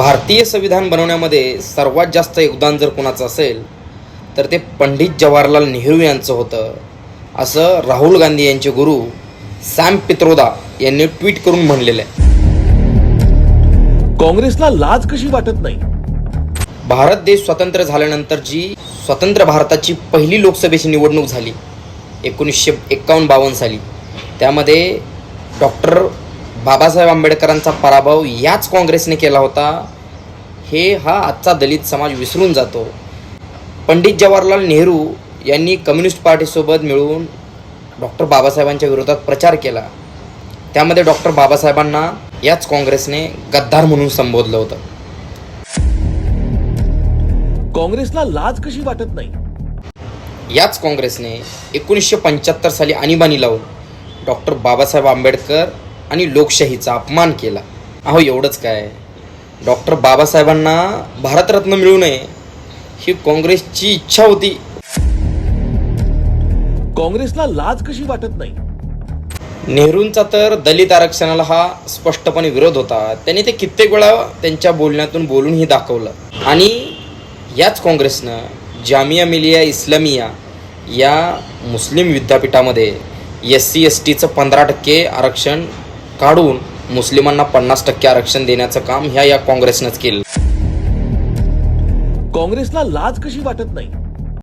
भारतीय संविधान बनवण्यामध्ये सर्वात जास्त योगदान जर कोणाचं असेल तर ते पंडित जवाहरलाल नेहरू यांचं होतं. असं राहुल गांधी यांचे गुरु सॅम पित्रोदा यांनी ट्विट करून म्हणलेलं आहे. काँग्रेसला लाज कशी वाटत नाही? भारत देश स्वतंत्र झाल्यानंतर जी स्वतंत्र भारताची पहिली लोकसभेची निवडणूक झाली एकोणीसशे एक्कावन्न बावन्न साली त्यामध्ये डॉक्टर बाबासाहेब आंबेडकरांचा पराभव याच काँग्रेसने केला होता. हे हा आजचा दलित समाज विसरून जातो. पंडित जवाहरलाल नेहरू यांनी कम्युनिस्ट पार्टीसोबत मिळून डॉक्टर बाबासाहेबांच्या विरोधात प्रचार केला. त्यामध्ये डॉक्टर बाबासाहेबांना याच काँग्रेसने गद्दार म्हणून संबोधलं होतं. काँग्रेसला लाज कशी वाटत नाही? याच काँग्रेसने एकोणीसशे पंच्याहत्तर साली आणीबाणी लावून डॉक्टर बाबासाहेब आंबेडकर आणि लोकशाहीचा अपमान केला. अहो एवढंच काय? डॉक्टर बाबासाहेबांना भारतरत्न मिळू नये ही काँग्रेसची इच्छा होती. काँग्रेसला लाज कशी वाटत नाही? नेहरूंचा तर दलित आरक्षणाला हा स्पष्टपणे विरोध होता. त्यांनी ते कित्येक वेळा त्यांच्या बोलण्यातून बोलूनही दाखवलं. आणि याच काँग्रेसनं जामिया मिलिया इस्लामिया या मुस्लिम विद्यापीठामध्ये एस सी एस टीचं पंधरा टक्के आरक्षण काढून मुस्लिमांना पन्नास टक्के आरक्षण देण्याचं काम ह्या या काँग्रेसनंच केलं. काँग्रेसला लाज कशी वाटत नाही?